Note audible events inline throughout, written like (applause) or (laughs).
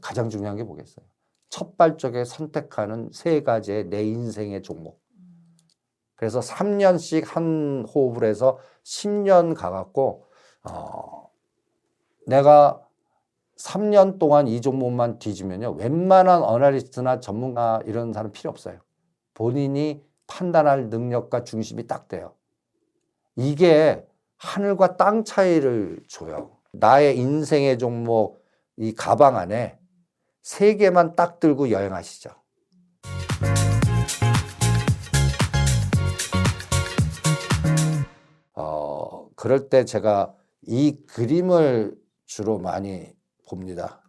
가장 중요한 게 뭐겠어요? 첫 발적에 선택하는 세 가지의 내 인생의 종목. 그래서 3년씩 한 호흡을 해서 10년 가갖고, 어, 내가 3년 동안 이 종목만 뒤지면요. 웬만한 어널리스트나 전문가 이런 사람 필요 없어요. 본인이 판단할 능력과 중심이 딱 돼요. 이게 하늘과 땅 차이를 줘요. 나의 인생의 종목, 이 가방 안에 세 개만 딱 들고 여행하시죠. 어, 그럴 때 제가 이 그림을 주로 많이 봅니다.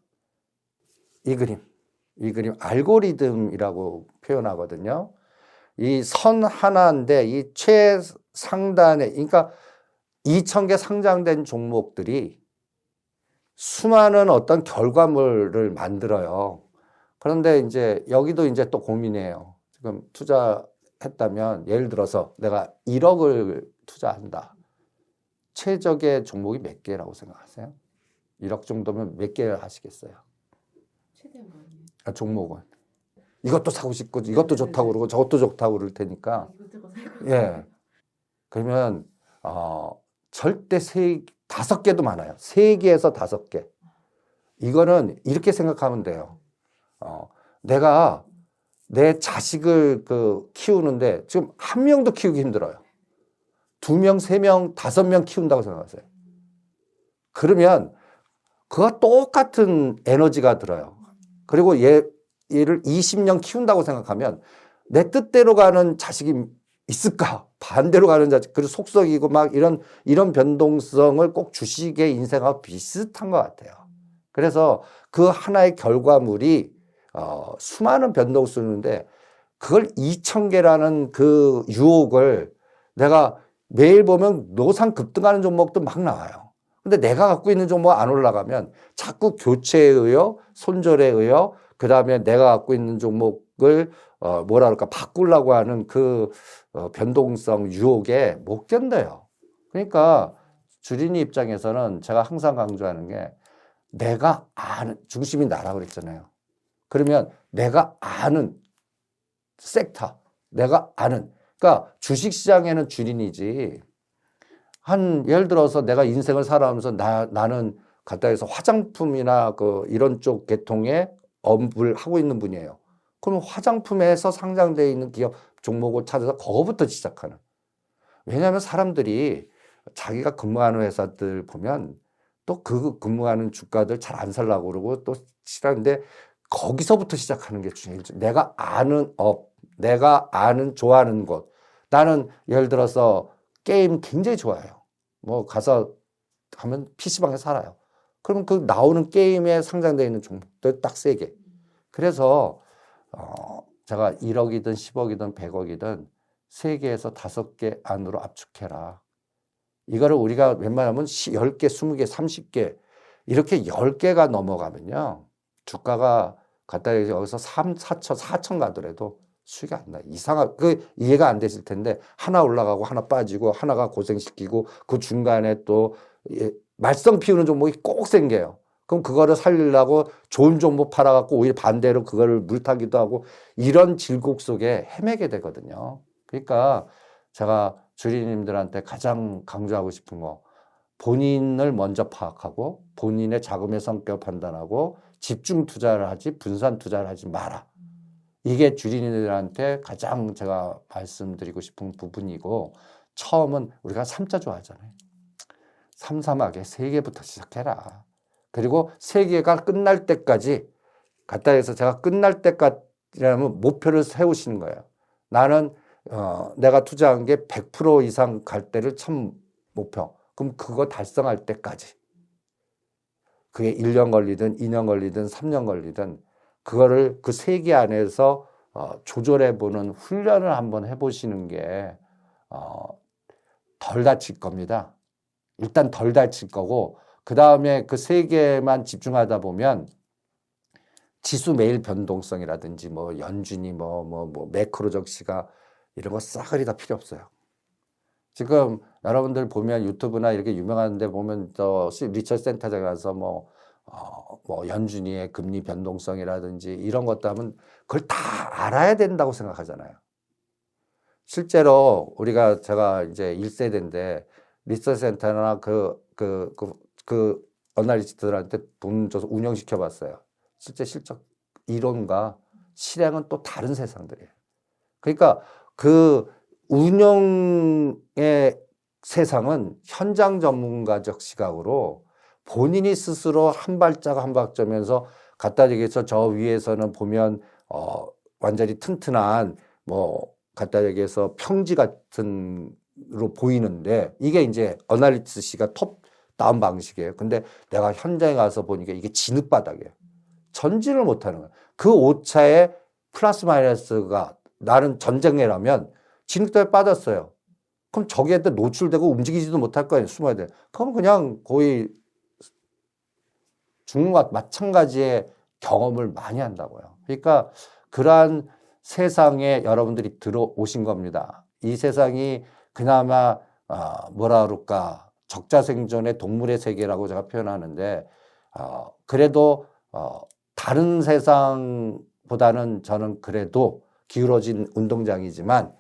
이 그림. 이 그림 알고리즘이라고 표현하거든요. 이 선 하나인데 이 최상단에 그러니까 2,000개 상장된 종목들이 수많은 어떤 결과물을 만들어요. 그런데 이제 여기도 이제 또 고민이에요. 지금 투자했다면 예를 들어서 내가 1억을 투자한다. 최적의 종목이 몇 개라고 생각하세요? 1억 정도면 몇 개를 하시겠어요? 최대한 많이. 아, 종목은. 이것도 사고 싶고 이것도 좋다고 그러고 저것도 좋다고 그럴 테니까. 살고. 예. 그러면 어 절대 세 다섯 개도 많아요. 세 개에서 다섯 개. 이거는 이렇게 생각하면 돼요. 어 내가 내 자식을 그 키우는데 지금 한 명도 키우기 힘들어요. 두 명, 세 명, 다섯 명 키운다고 생각하세요. 그러면 그와 똑같은 에너지가 들어요. 그리고 얘, 얘를 20년 키운다고 생각하면 내 뜻대로 가는 자식이 있을까? 반대로 가는 자식, 그리고 속썩이고 막 이런, 이런 변동성을 꼭 주식의 인생하고 비슷한 것 같아요. 그래서 그 하나의 결과물이, 어, 수많은 변동수인데 그걸 2,000개라는 그 유혹을 내가 매일 보면 노상 급등하는 종목도 막 나와요. 근데 내가 갖고 있는 종목 안 올라가면 자꾸 교체에 의여, 손절에 의여, 그 다음에 내가 갖고 있는 종목을 어, 뭐라 그럴까, 바꾸려고 하는 그 어, 변동성 유혹에 못 견뎌요. 그러니까 주린이 입장에서는 제가 항상 강조하는 게 내가 아는, 중심이 나라 그랬잖아요. 그러면 내가 아는 섹터, 내가 아는, 그러니까 주식 시장에는 주린이지, 한 예를 들어서 내가 인생을 살아가면서 나 나는 갖다 해서 화장품이나 그 이런 쪽 계통의 업을 하고 있는 분이에요. 그러면 화장품에서 상장되어 있는 기업 종목을 찾아서 그거부터 시작하는. 왜냐하면 사람들이 자기가 근무하는 회사들 보면 또 그 근무하는 주가들 잘 안 살라고 그러고 또 싫어하는데 거기서부터 시작하는 게 중요해요. 내가 아는 업, 내가 아는 좋아하는 곳. 나는 예를 들어서 게임 굉장히 좋아해요. 뭐 가서 하면 PC방에 살아요. 그러면 그 나오는 게임에 상장되어 있는 종목들 딱 세 개. 그래서 어 제가 1억이든 10억이든 100억이든 세 개에서 다섯 개 안으로 압축해라. 이거를 우리가 웬만하면 10개, 20개, 30개 이렇게 10개가 넘어가면요. 주가가 대서 여기서 3, 4천, 4천 가더라도 수익이 안 나요. 이상하, 그 이해가 안 되실 텐데 하나 올라가고 하나 빠지고 하나가 고생시키고 그 중간에 또 예, 말썽 피우는 종목이 꼭 생겨요. 그럼 그거를 살리려고 좋은 종목 팔아갖고 오히려 반대로 그거를 물타기도 하고 이런 질곡 속에 헤매게 되거든요. 그러니까 제가 주리님들한테 가장 강조하고 싶은 거 본인을 먼저 파악하고 본인의 자금의 성격 판단하고 집중 투자를 하지 분산 투자를 하지 마라. 이게 주린이들한테 가장 제가 말씀드리고 싶은 부분이고 처음은 우리가 삼자 좋아하잖아요. 삼삼하게 세 개부터 시작해라. 그리고 세 개가 끝날 때까지 갖다 해서 제가 끝날 때까지라면 목표를 세우시는 거예요. 나는 어, 내가 투자한 게 100% 이상 갈 때를 참 목표. 그럼 그거 달성할 때까지. 그게 1년 걸리든 2년 걸리든 3년 걸리든 그거를 그 세계 안에서 어, 조절해 보는 훈련을 한번 해 보시는 게 어, 덜 다칠 겁니다. 일단 덜 다칠 거고 그 다음에 그 세 개만 집중하다 보면 지수 매일 변동성이라든지 뭐 연준이 뭐 뭐 뭐 매크로 적 시가 이런 거 싸그리 다 필요 없어요. 지금 여러분들 보면 유튜브나 이렇게 유명한데 보면 저 리처 센터장에 가서 뭐 어, 뭐 연준이의 금리 변동성이라든지 이런 것도 하면 그걸 다 알아야 된다고 생각하잖아요. 실제로 우리가 제가 이제 1세대인데 리서치 센터나 그, 그, 그, 그 어널리스트들한테 돈 줘서 운영시켜 봤어요. 실제 실적 이론과 실행은 또 다른 세상들이에요. 그러니까 그 운영의 세상은 현장 전문가적 시각으로 본인이 스스로 한 발짝 한 발짝면서 갖다 얘기해서 저 위에서는 보면 어 완전히 튼튼한 뭐 갖다 얘기해서 평지 같은로 보이는데 이게 이제 어널리티스 씨가 톱 다운 방식이에요. 근데 내가 현장에 가서 보니까 이게 진흙바닥이에요. 전진을 못하는 거예요. 그 오차에 플러스 마이너스가 나는 전쟁해라면 진흙대에 빠졌어요. 그럼 저기한테 노출되고 움직이지도 못할 거예요. 숨어야 돼. 그럼 그냥 거의 죽는 것 마찬가지의 경험을 많이 한다고요. 그러니까 그러한 세상에 여러분들이 들어오신 겁니다. 이 세상이 그나마 아, 뭐라 그럴까 적자생존의 동물의 세계라고 제가 표현하는데 어, 그래도 어, 다른 세상보다는 저는 그래도 기울어진 운동장이지만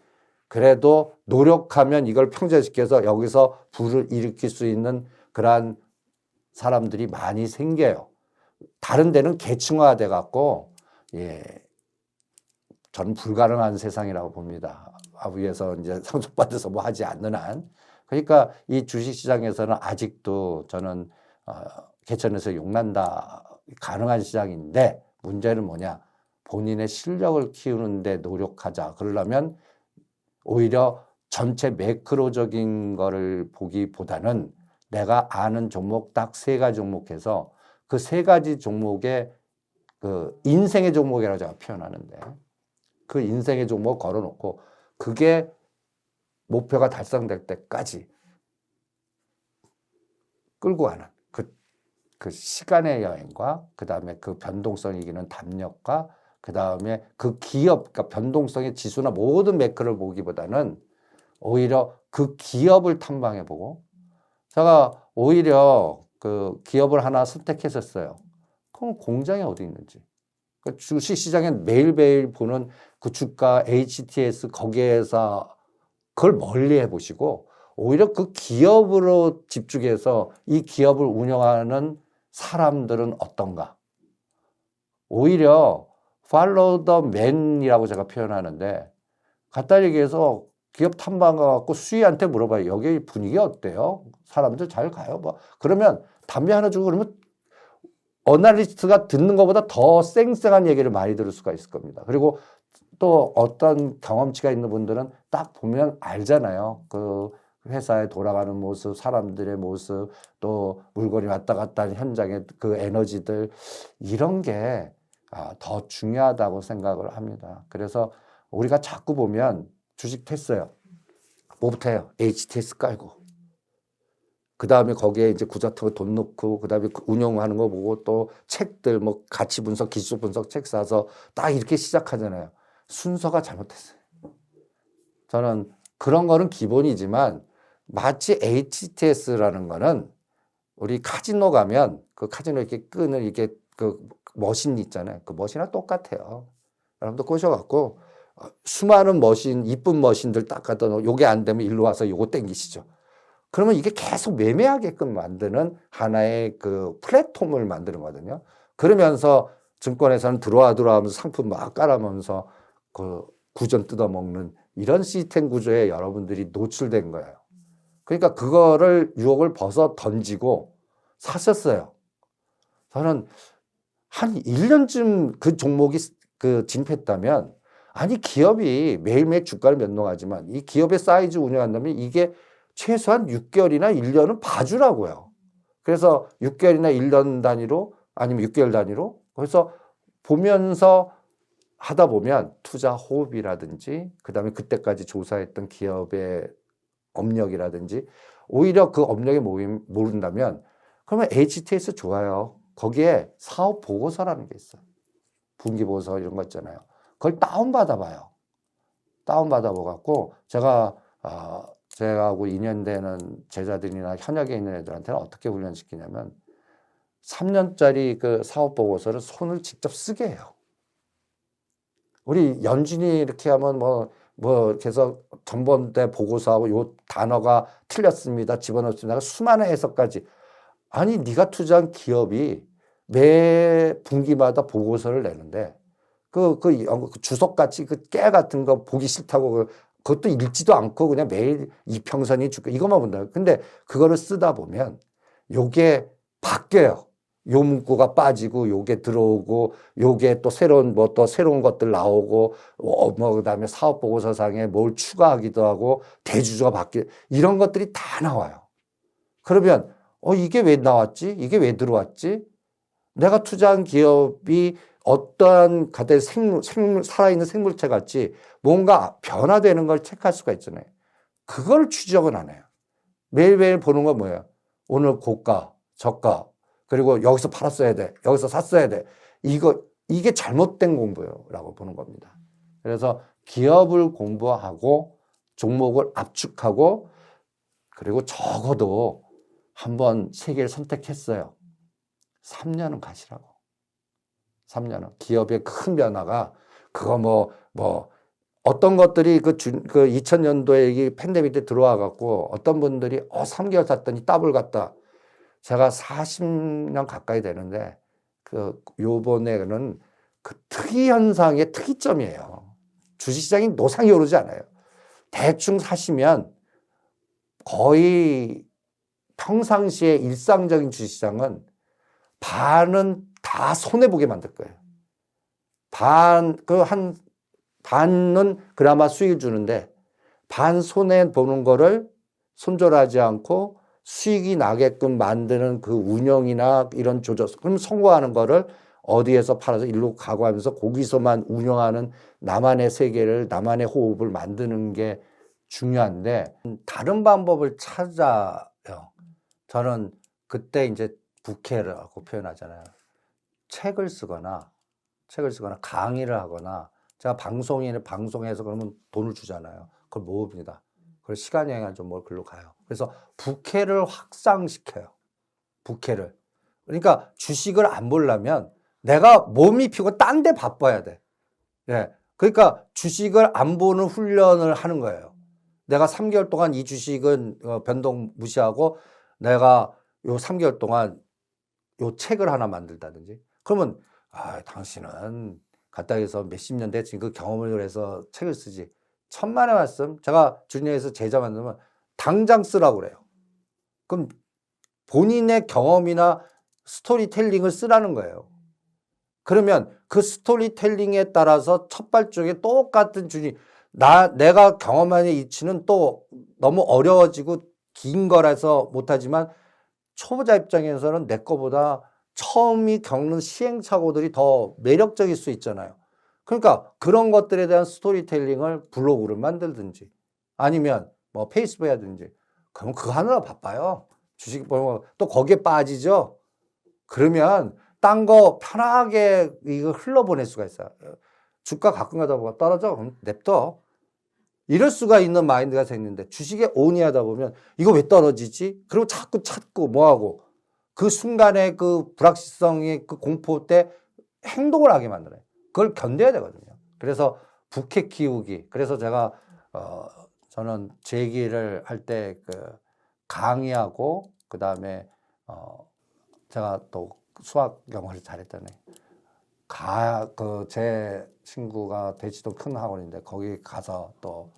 그래도 노력하면 이걸 평제시켜서 여기서 불을 일으킬 수 있는 그러한 사람들이 많이 생겨요. 다른 데는 계층화돼 갖고 예 저는 불가능한 세상이라고 봅니다. 위에서 이제 상속받아서 뭐 하지 않는 한. 그러니까 이 주식시장에서는 아직도 저는 어, 개천에서 용난다 가능한 시장인데 문제는 뭐냐? 본인의 실력을 키우는데 노력하자. 그러려면 오히려 전체 매크로적인 거를 보기보다는 내가 아는 종목 딱 세 가지 종목해서 그 세 가지 종목의 그 인생의 종목이라고 제가 표현하는데 그 인생의 종목 걸어놓고 그게 목표가 달성될 때까지 끌고 가는 그, 그 시간의 여행과 그 다음에 그 변동성 이기는 담력과 그 다음에 그 기업, 그러니까 변동성의 지수나 모든 매크를 보기보다는 오히려 그 기업을 탐방해 보고 제가 오히려 그 기업을 하나 선택했었어요. 그럼 공장이 어디 있는지. 그 주식 시장에 매일매일 보는 그 주가 HTS 거기에서 그걸 멀리 해 보시고 오히려 그 기업으로 집중해서 이 기업을 운영하는 사람들은 어떤가? 오히려 follow the man이라고 제가 표현하는데 갖다 얘기해서 기업 탐방 가갖고 수희한테 물어봐요. 여기 분위기 어때요? 사람들 잘 가요? 뭐 그러면 담배 하나 주고 그러면 어널리스트가 듣는 것보다 더 쌩쌩한 얘기를 많이 들을 수가 있을 겁니다. 그리고 또 어떤 경험치가 있는 분들은 딱 보면 알잖아요. 그 회사에 돌아가는 모습, 사람들의 모습, 또 물건이 왔다 갔다 하는 현장의 그 에너지들, 이런 게 아, 더 중요하다고 생각을 합니다. 그래서 우리가 자꾸 보면 주식 했어요. 뭐부터 해요? HTS 깔고. 그 다음에 거기에 이제 구자투 돈 넣고, 그 다음에 운영하는 거 보고 또 책들, 뭐 가치 분석, 기술 분석 책 사서 딱 이렇게 시작하잖아요. 순서가 잘못됐어요. 저는 그런 거는 기본이지만 마치 HTS라는 거는 우리 카지노 가면 그 카지노 이렇게 끈을 이렇게 그 머신 있잖아요. 그 머신이랑 똑같아요. 여러분도 꼬셔갖고 어, 수많은 머신, 이쁜 머신들 딱 갖다 놓고 요게 안 되면 일로 와서 요거 땡기시죠. 그러면 이게 계속 매매하게끔 만드는 하나의 그 플랫폼을 만드는 거거든요. 그러면서 증권에서는 들어와 들어가면서 상품 막 깔아면서 그 구전 뜯어먹는 이런 시스템 구조에 여러분들이 노출된 거예요. 그러니까 그거를 유혹을 벗어 던지고 사셨어요. 저는 한 1년쯤 그 종목이 그 진입했다면 아니 기업이 매일매일 주가를 변동하지만 이 기업의 사이즈 운영한다면 이게 최소한 6개월이나 1년은 봐주라고요. 그래서 6개월이나 1년 단위로 아니면 6개월 단위로 그래서 보면서 하다 보면 투자 호흡이라든지 그다음에 그때까지 조사했던 기업의 업력이라든지 오히려 그 업력이 모른다면 그러면 HTS 좋아요. 거기에 사업 보고서라는 게 있어요. 분기 보고서 이런 거 있잖아요. 그걸 다운 받아 봐요. 다운 받아 보 갖고 제가 어, 제가 하고 2년 되는 제자들이나 현역에 있는 애들한테는 어떻게 훈련시키냐면 3년짜리 그 사업 보고서를 손을 직접 쓰게 해요. 우리 연준이 이렇게 하면 뭐, 뭐, 해서 전번대 보고서하고 요 단어가 틀렸습니다. 집어넣습니다. 수많은 해석까지. 아니, 네가 투자한 기업이 매 분기마다 보고서를 내는데 그, 그, 영- 그 주석같이 그 깨 같은 거 보기 싫다고 그- 그것도 읽지도 않고 그냥 매일 이평선이 주고 이것만 본다. 근데 그거를 쓰다 보면 요게 바뀌어요. 요 문구가 빠지고 요게 들어오고 요게 또 새로운 뭐 또 새로운 것들 나오고 어, 뭐 그다음에 사업 보고서상에 뭘 추가하기도 하고 대주주가 바뀌 이런 것들이 다 나와요. 그러면 어 이게 왜 나왔지? 이게 왜 들어왔지? 내가 투자한 기업이 어떠한 가대 생물, 생물 살아있는 생물체 같이 뭔가 변화되는 걸 체크할 수가 있잖아요. 그걸 추적은 안 해요. 매일매일 보는 건 뭐예요? 오늘 고가, 저가, 그리고 여기서 팔았어야 돼. 여기서 샀어야 돼. 이거, 이게 잘못된 공부라고 보는 겁니다. 그래서 기업을 공부하고 종목을 압축하고 그리고 적어도 한번 세 개를 선택했어요. 3년은 가시라고. 3년은. 기업의 큰 변화가 그거 뭐, 뭐, 어떤 것들이 그, 준, 그 2000년도에 이 팬데믹 때 들어와 갖고 어떤 분들이 어, 3개월 샀더니 더블 갔다. 제가 40년 가까이 되는데 그 요번에는 그 특이 현상의 특이점이에요. 주식시장이 노상이 오르지 않아요. 대충 사시면 거의 평상시에 일상적인 주식시장은 반은 다 손해보게 만들 거예요. 반, 그 한, 반은 그나마 수익을 주는데 반 손해 보는 거를 손절하지 않고 수익이 나게끔 만드는 그 운영이나 이런 조절, 그럼 성공하는 거를 어디에서 팔아서 일로 가고 하면서 거기서만 운영하는 나만의 세계를, 나만의 호흡을 만드는 게 중요한데 다른 방법을 찾아요. 저는 그때 이제 부캐라고 표현하잖아요. 책을 쓰거나 책을 쓰거나 강의를 하거나 제가 방송인을 방송해서 그러면 돈을 주잖아요. 그걸 모읍니다. 그걸 시간 여행을 좀뭘 글로 가요. 그래서 부캐를 확산시켜요. 부캐를. 그러니까 주식을 안 보려면 내가 몸이 피고 딴 데 바빠야 돼. 예. 그러니까 주식을 안 보는 훈련을 하는 거예요. 내가 3개월 동안 이 주식은 어, 변동 무시하고 내가 요 3개월 동안 요 책을 하나 만들다든지 그러면 아, 당신은 갔다 해서 몇십 년 됐지 그 경험을 해서 책을 쓰지. 천만의 말씀. 제가 주니어에서 제자 만들면 당장 쓰라고 그래요. 그럼 본인의 경험이나 스토리텔링을 쓰라는 거예요. 그러면 그 스토리텔링에 따라서 첫 발쪽에 똑같은 주니 나 내가 경험한 이치는 또 너무 어려워지고 긴 거라서 못하지만 초보자 입장에서는 내 거보다 처음이 겪는 시행착오들이 더 매력적일 수 있잖아요. 그러니까 그런 것들에 대한 스토리텔링을 블로그를 만들든지 아니면 뭐 페이스북 해야든지 그럼 그거 하느라 바빠요. 주식 보면 또 거기에 빠지죠. 그러면 딴 거 편하게 이거 흘러보낼 수가 있어요. 주가 가끔 가다 보면 떨어져. 그럼 냅둬. 이럴 수가 있는 마인드가 생기는데 주식에 온이 하다 보면 이거 왜 떨어지지? 그리고 자꾸 찾고 뭐하고 그 순간에 그 불확실성의 그 공포 때 행동을 하게 만들어요. 그걸 견뎌야 되거든요. 그래서 부캐 키우기. 그래서 제가 어 저는 제 얘기를 할 때 그 강의하고 그 다음에 어 제가 또 수학 영어를 잘했다네. 가그 제 친구가 대치동 큰 학원인데 거기 가서 또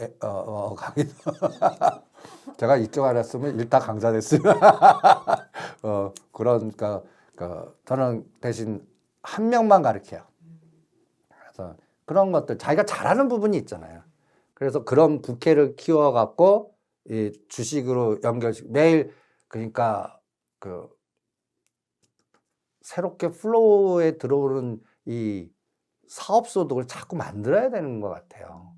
에, 어, 어, 강의 (laughs) 제가 이쪽 알았으면 일타 강사 됐으면 (laughs) 어 그러니까 그 저는 대신 한 명만 가르쳐요. 그래서 그런 것들 자기가 잘하는 부분이 있잖아요. 그래서 그런 부캐를 키워갖고 이 주식으로 연결 매일 그러니까 그 새롭게 플로우에 들어오는 이 사업 소득을 자꾸 만들어야 되는 것 같아요.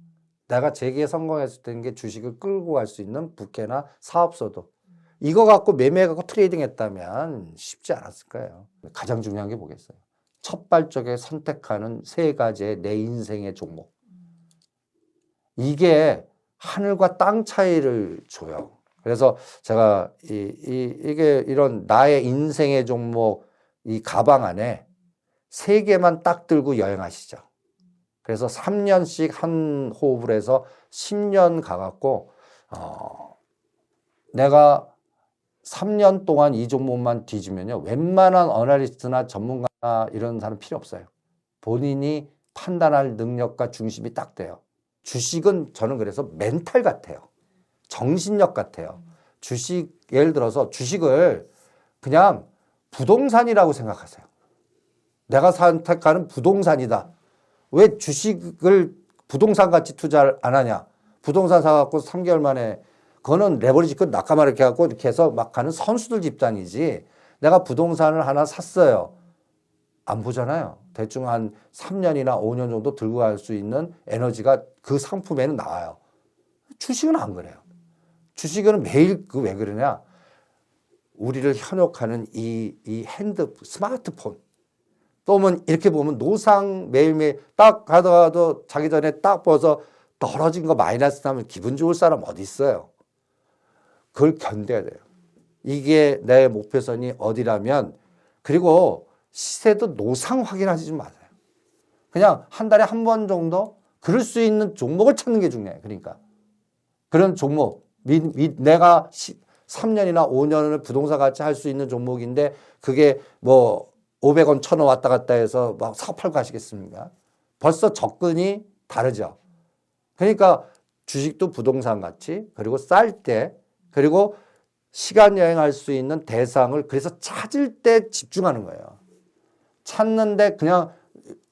내가 재기에 성공했을 때는 게 주식을 끌고 갈 수 있는 부캐나 사업 소득. 이거 갖고 매매 갖고 트레이딩 했다면 쉽지 않았을 거예요. 가장 중요한 게 뭐겠어요? 첫 발적에 선택하는 세 가지의 내 인생의 종목. 이게 하늘과 땅 차이를 줘요. 그래서 제가 이, 이, 이게 이런 나의 인생의 종목 이 가방 안에 세 개만 딱 들고 여행하시죠. 그래서 3년씩 한 호흡을 해서 10년 가갖고, 어, 내가 3년 동안 이 종목만 뒤지면요. 웬만한 어널리스트나 전문가 나 이런 사람 필요 없어요. 본인이 판단할 능력과 중심이 딱 돼요. 주식은 저는 그래서 멘탈 같아요. 정신력 같아요. 주식, 예를 들어서 주식을 그냥 부동산이라고 생각하세요. 내가 선택하는 부동산이다. 왜 주식을 부동산 같이 투자를 안 하냐? 부동산 사갖고 3개월 만에 그거는 레버리지 끝 낙가마 이렇게 갖고 이렇게 해서 막 하는 선수들 집단이지. 내가 부동산을 하나 샀어요. 안 보잖아요. 대충 한 3년이나 5년 정도 들고 갈 수 있는 에너지가 그 상품에는 나와요. 주식은 안 그래요. 주식은 매일 그 왜 그러냐? 우리를 현혹하는 이, 이 핸드, 스마트폰. 또 보면 이렇게 보면 노상 매일매일 딱 가다가도 자기 전에 딱 벗어 떨어진 거 마이너스 나면 기분 좋을 사람 어디 있어요? 그걸 견뎌야 돼요. 이게 내 목표선이 어디라면 그리고 시세도 노상 확인하지 좀 마세요. 그냥 한 달에 한 번 정도 그럴 수 있는 종목을 찾는 게 중요해요. 그러니까 그런 종목 미, 미, 내가 3년이나 5년을 부동산 같이 할 수 있는 종목인데 그게 뭐 500원, 1000원 왔다 갔다 해서 막 사업팔고 하시겠습니까? 벌써 접근이 다르죠. 그러니까 주식도 부동산 같이 그리고 쌀 때 그리고 시간 여행할 수 있는 대상을 그래서 찾을 때 집중하는 거예요. 찾는데 그냥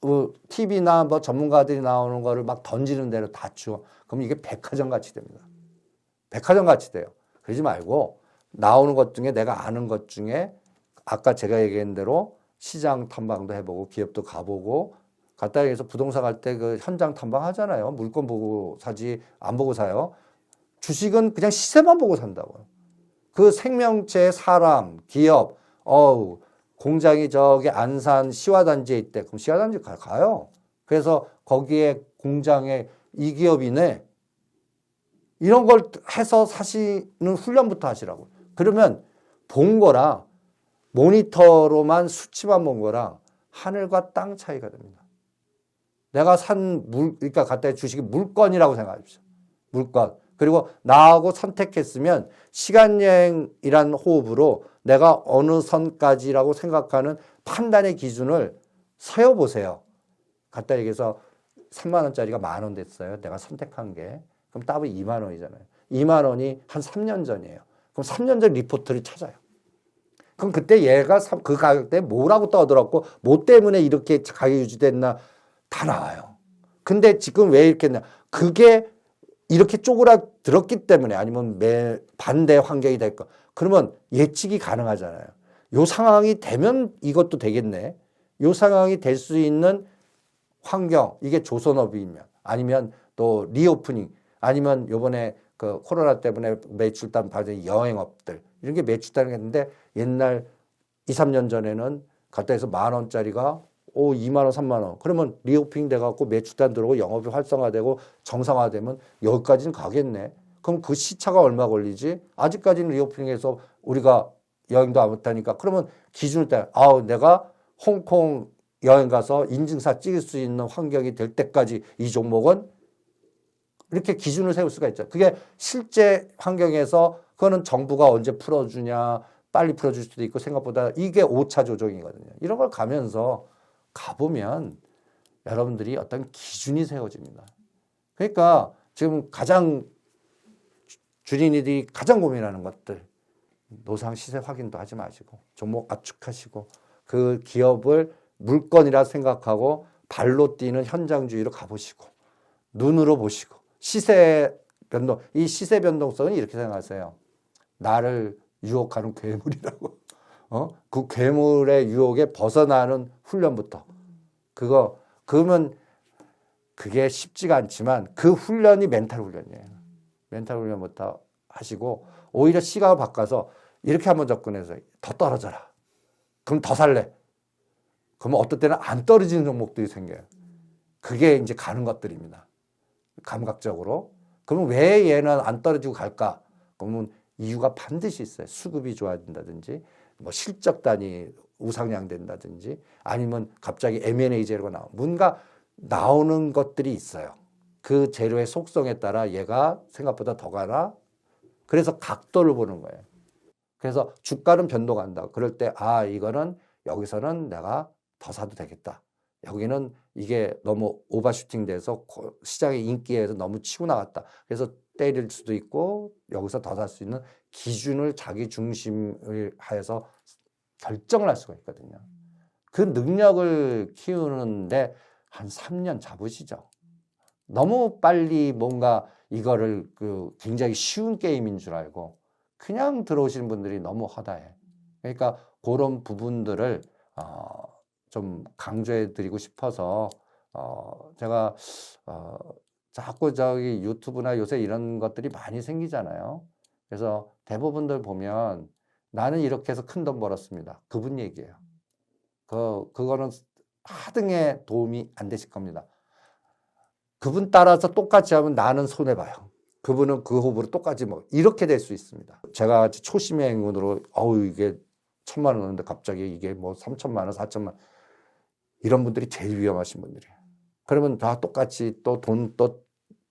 뭐 TV나 뭐 전문가들이 나오는 거를 막 던지는 대로 다 주어. 그럼 이게 백화점 같이 됩니다. 백화점 같이 돼요. 그러지 말고 나오는 것 중에 내가 아는 것 중에 아까 제가 얘기한 대로 시장 탐방도 해보고 기업도 가보고 갔다 해서 부동산 갈 때 그 현장 탐방 하잖아요. 물건 보고 사지 안 보고 사요. 주식은 그냥 시세만 보고 산다고요. 그 생명체, 사람, 기업, 어우, 공장이 저기 안산 시화단지에 있대. 그럼 시화단지 가, 가요. 그래서 거기에 공장에 이 기업이네. 이런 걸 해서 사시는 훈련부터 하시라고. 그러면 본 거랑 모니터로만 수치만 본 거랑 하늘과 땅 차이가 됩니다. 내가 산 물, 그러니까 갖다 주식이 물건이라고 생각하십시오. 물건. 그리고 나하고 선택했으면 시간여행이란 호흡으로 내가 어느 선까지라고 생각하는 판단의 기준을 세워보세요. 갖다 얘기해서 3만 원짜리가 만 원 됐어요. 내가 선택한 게. 그럼 답은 2만 원이잖아요. 2만 원이 한 3년 전이에요. 그럼 3년 전 리포트를 찾아요. 그럼 그때 얘가 그 가격대에 뭐라고 떠들었고 뭐 때문에 이렇게 가격이 유지됐나 다 나와요. 근데 지금 왜 이렇게 했냐. 그게 이렇게 쪼그라들었기 때문에 아니면 매 반대 환경이 될까. 그러면 예측이 가능하잖아요. 요 상황이 되면 이것도 되겠네. 요 상황이 될 수 있는 환경, 이게 조선업이면 아니면 또 리오프닝 아니면 요번에 그 코로나 때문에 매출단 받은 여행업들 이런 게 매출단이 했는데 옛날 2, 3년 전에는 갖다 해서 만 원짜리가 오 2만 원, 3만 원. 그러면 리오프닝 돼 갖고 매출단 들어오고 영업이 활성화되고 정상화되면 여기까지는 가겠네. 그럼 그 시차가 얼마 걸리지? 아직까지는 리오프닝해서 우리가 여행도 안 못하니까 그러면 기준을 따 아우 내가 홍콩 여행 가서 인증사 찍을 수 있는 환경이 될 때까지 이 종목은 이렇게 기준을 세울 수가 있죠. 그게 실제 환경에서 그거는 정부가 언제 풀어주냐, 빨리 풀어줄 수도 있고 생각보다 이게 오차 조정이거든요. 이런 걸 가면서 가보면 여러분들이 어떤 기준이 세워집니다. 그러니까 지금 가장 주린이들이 가장 고민하는 것들 노상 시세 확인도 하지 마시고 종목 압축하시고 그 기업을 물건이라 생각하고 발로 뛰는 현장주의로 가보시고 눈으로 보시고 시세 변동 이 시세 변동성은 이렇게 생각하세요. 나를 유혹하는 괴물이라고. 어? 그 괴물의 유혹에 벗어나는 훈련부터. 그거 그러면 그게 쉽지가 않지만 그 훈련이 멘탈 훈련이에요. 멘탈 훈련부터 하시고 오히려 시각을 바꿔서 이렇게 한번 접근해서 더 떨어져라. 그럼 더 살래. 그러면 어떨 때는 안 떨어지는 종목들이 생겨요. 그게 이제 가는 것들입니다. 감각적으로. 그러면 왜 얘는 안 떨어지고 갈까? 그러면 이유가 반드시 있어요. 수급이 좋아진다든지, 뭐 실적단이 우상향된다든지, 아니면 갑자기 M&A 재료가 나오. 뭔가 나오는 것들이 있어요. 그 재료의 속성에 따라 얘가 생각보다 더 가나? 그래서 각도를 보는 거예요. 그래서 주가는 변동한다. 그럴 때, 아, 이거는 여기서는 내가 더 사도 되겠다. 여기는 이게 너무 오버슈팅 돼서 고- 시장의 인기에서 너무 치고 나갔다. 그래서 때릴 수도 있고 여기서 더 살 수 있는 기준을 자기 중심을 하여서 결정을 할 수가 있거든요. 그 능력을 키우는데 한 3년 잡으시죠. 너무 빨리 뭔가 이거를 그 굉장히 쉬운 게임인 줄 알고 그냥 들어오시는 분들이 너무 허다해. 그러니까 그런 부분들을 어, 좀 강조해 드리고 싶어서 어, 제가 어, 자꾸 저기 유튜브나 요새 이런 것들이 많이 생기잖아요. 그래서 대부분들 보면 나는 이렇게 해서 큰 돈 벌었습니다. 그분 얘기예요. 그 그거는 하등에 도움이 안 되실 겁니다. 그분 따라서 똑같이 하면 나는 손해 봐요. 그분은 그 호흡으로 똑같이 뭐 이렇게 될 수 있습니다. 제가 같이 초심의 행운으로 어우 이게 천만 원인데 갑자기 이게 뭐 삼천만 원, 사천만 원. 이런 분들이 제일 위험하신 분들이에요. 그러면 다 똑같이 또 돈또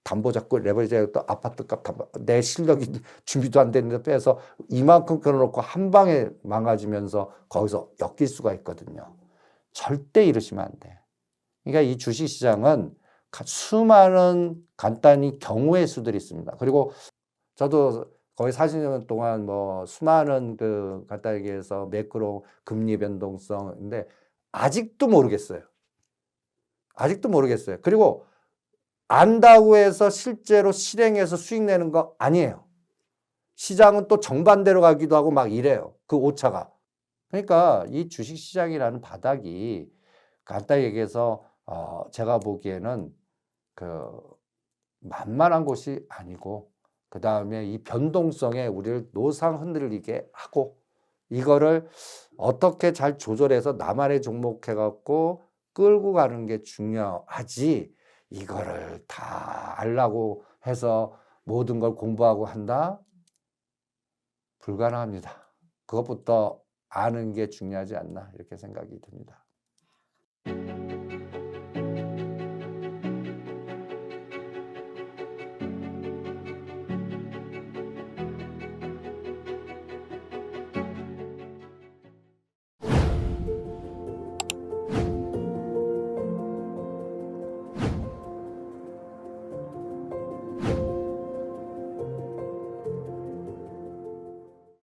담보 잡고 레버리지 또 아파트 값 담보 내 실력이 (laughs) 준비도 안 됐는데 빼서 이만큼 끊어놓고 한 방에 망가지면서 거기서 엮일 수가 있거든요. 절대 이러시면 안 돼. 그러니까 이 주식 시장은 가- 수많은 간단히 경우의 수들이 있습니다. 그리고 저도 거의 40년 동안 뭐 수많은 그 간단히 얘기해서 매크로 금리 변동성인데 아직도 모르겠어요. 아직도 모르겠어요. 그리고 안다고 해서 실제로 실행해서 수익 내는 거 아니에요. 시장은 또 정반대로 가기도 하고 막 이래요. 그 오차가. 그러니까 이 주식 시장이라는 바닥이 간단히 얘기해서 어 제가 보기에는 그 만만한 곳이 아니고 그 다음에 이 변동성에 우리를 노상 흔들리게 하고 이거를 어떻게 잘 조절해서 나만의 종목 해갖고 끌고 가는 게 중요하지 이거를 다 알라고 해서 모든 걸 공부하고 한다? 불가능합니다. 그것부터 아는 게 중요하지 않나 이렇게 생각이 듭니다.